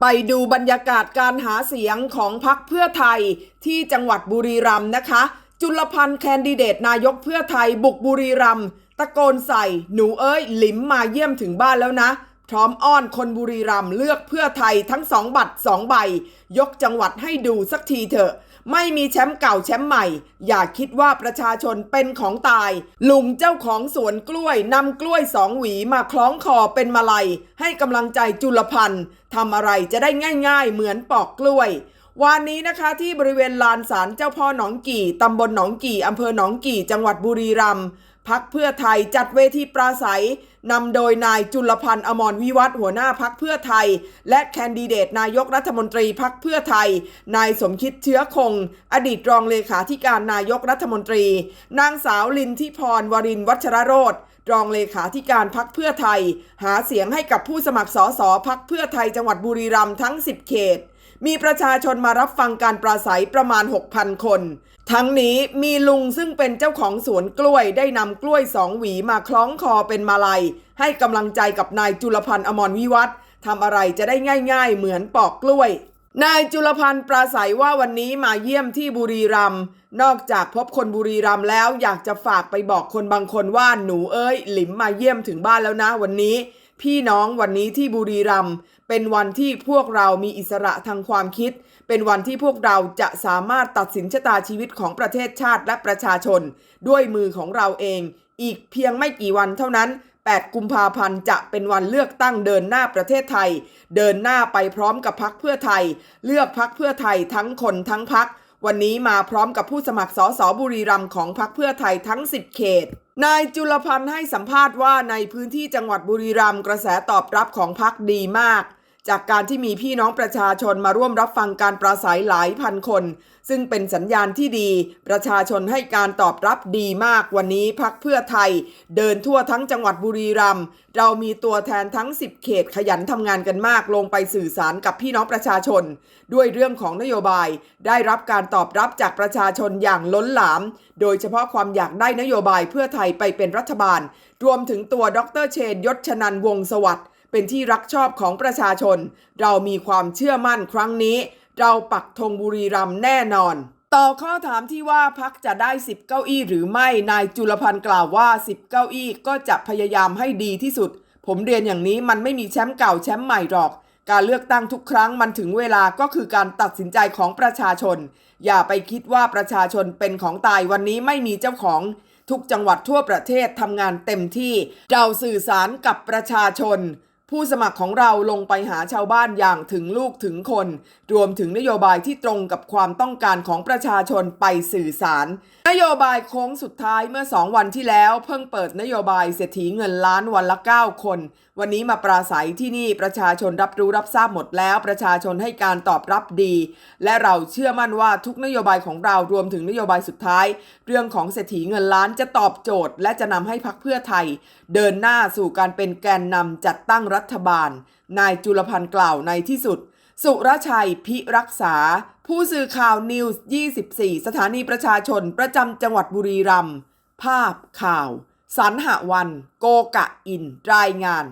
ไปดูบรรยากาศการหาเสียงของพักเพื่อไทยที่จังหวัดบุรีรัมย์นะคะ จุลพันธ์แคนดิเดตนายกเพื่อไทยบุกบุรีรัมย์ตะโกนใส่ หนูเอ้ยหลิมมาเยี่ยมถึงบ้านแล้วนะ พร้อมอ้อนคนบุรีรัมย์เลือกเพื่อไทยทั้งสองบัตรสองใบ ยกจังหวัดให้ดูสักทีเถอะ ไม่มีแชมป์เก่าแชมป์ใหม่ อย่าคิดว่าประชาชนเป็นของตาย ลุงเจ้าของสวนกล้วยนำกล้วยสองหวีมาคล้องคอเป็นมาลัย ให้กำลังใจจุลพันธ์ทำอะไรจะได้ง่าย ๆ เหมือนปอกกล้วย วันนี้นะคะที่บริเวณลานศาลเจ้าพ่อหนองกี่ตำบลหนองกี่อำเภอหนองกี่ จังหวัดบุรีรัมย์ พักเพื่อไทยจัดเวทีปราศัยนำโดยนายจุลพันธ์อมรวิวัฒน์หัวหน้าพักเพื่อไทย และแคนดิเดตนายกรัฐมนตรีพักเพื่อไทย นายสมคิดเชื้อคง อดีตรองเลขาธิการนายกรัฐมนตรี นางสาวลินทิพรวรินวัชรโรธรองเลขาธิการพักเพื่อไทย หาเสียงให้กับผู้สมัครสสพักเพื่อไทยจังหวัดบุรีรัมย์ทั้ง 10 เขตมีประชาชนมารับฟังการปราศัยประมาณ 6,000 คน ทั้งนี้มีลุงซึ่งเป็นเจ้าของสวนกล้วยได้นำกล้วยสองหวีมาคล้องคอเป็นมาลัย ให้กำลังใจกับนายจุลพันธ์อมรวิวัฒทำอะไรจะได้ง่ายๆ เหมือนปอกกล้วย นายจุลพันธ์ปราศัยว่าวันนี้มาเยี่ยมที่บุรีรัมย์นอกจากพบคนบุรีรัมย์แล้วอยากจะฝากไปบอกคนบางคนว่าหนูเอ้ย หลิมมาเยี่ยมถึงบ้านแล้วนะวันนี้ พี่น้องวันนี้ที่บุรีรัมย์ เป็นวันที่พวกเรามีอิสระทางความคิด เป็นวันที่พวกเราจะสามารถตัดสินชะตาชีวิตของประเทศชาติและประชาชน ด้วยมือของเราเอง อีกเพียงไม่กี่วันเท่านั้น 8 กุมภาพันธ์จะเป็นวันเลือกตั้งเดินหน้าประเทศไทย เดินหน้าไปพร้อมกับพักเพื่อไทย เลือกพักเพื่อไทยทั้งคนทั้งพักวันนี้มาพร้อมกับผู้สมัครสสบุรีรัมย์ของพักเพื่อไทยทั้ง 10 เขต นายจุลพันธ์ให้สัมภาษณ์ว่าในพื้นที่จังหวัดบุรีรัมย์กระแสตอบรับของพักดีมาก จากการที่มีพี่น้องประชาชนมาร่วมรับฟังการปราศัยหลายพันคน ซึ่งเป็นสัญญาณที่ดี ประชาชนให้การตอบรับดีมากวันนี้พักเพื่อไทย เดินทั่วทั้งจังหวัดบุรีรัมย์เรามีตัวแทนทั้ง 10 เขตขยันทำงานกันมากลงไปสื่อสารกับพี่น้องประชาชน ด้วยเรื่องของนโยบาย ได้รับการตอบรับจากประชาชนอย่างล้นหลาม โดยเฉพาะความอยากได้นโยบายเพื่อไทยไปเป็นรัฐบาล รวมถึงตัวดรเชนยศชนันวงศ์สวัสดิ์ เป็นที่รักชอบของประชาชน เรามีความเชื่อมั่นครั้งนี้ เราปักธงบุรีรัมย์แน่นอน ต่อข้อถามที่ว่าพักจะได้ 10 เก้าอี้หรือไม่นายจุลพันธ์กล่าวว่า 10 เก้าอี้ก็จะพยายามให้ดีที่สุด ผมเรียนอย่างนี้มันไม่มีแชมป์เก่าแชมป์ใหม่หรอก การเลือกตั้งทุกครั้งมันถึงเวลาก็คือการตัดสินใจของประชาชน อย่าไปคิดว่าประชาชนเป็นของตายวันนี้ไม่มีเจ้าของทุกจังหวัดทั่วประเทศทำงานเต็มที่ เราสื่อสารกับประชาชน ผู้สมัครของเราลงไปหาชาวบ้านอย่างถึงลูกถึงคน รวมถึงนโยบายที่ตรงกับความต้องการของประชาชนไปสื่อสาร นโยบายโค้งสุดท้ายเมื่อ 2 วันที่แล้ว เพิ่งเปิดนโยบายเศรษฐีเงินล้านวันละ 9 คน วันนี้มาปราศัยที่นี่ประชาชนรับรู้รับทราบหมดแล้ว ประชาชนให้การตอบรับดี และเราเชื่อมั่นว่าทุกนโยบายของเรารวมถึงนโยบายสุดท้าย เรื่องของเศรษฐีเงินล้านจะตอบโจทย์ และจะนำให้พักเพื่อไทย เดินหน้าสู่การเป็นแกนนำจัดตั้งรัฐบาล นายจุลพันธ์กล่าวในที่สุด สุรชัยพิรักษา ผู้สื่อข่าวนิวส์ 24 สถานีประชาชนประจำจังหวัดบุรีรัมย์ภาพข่าวสันหวัน โกกะอิน รายงาน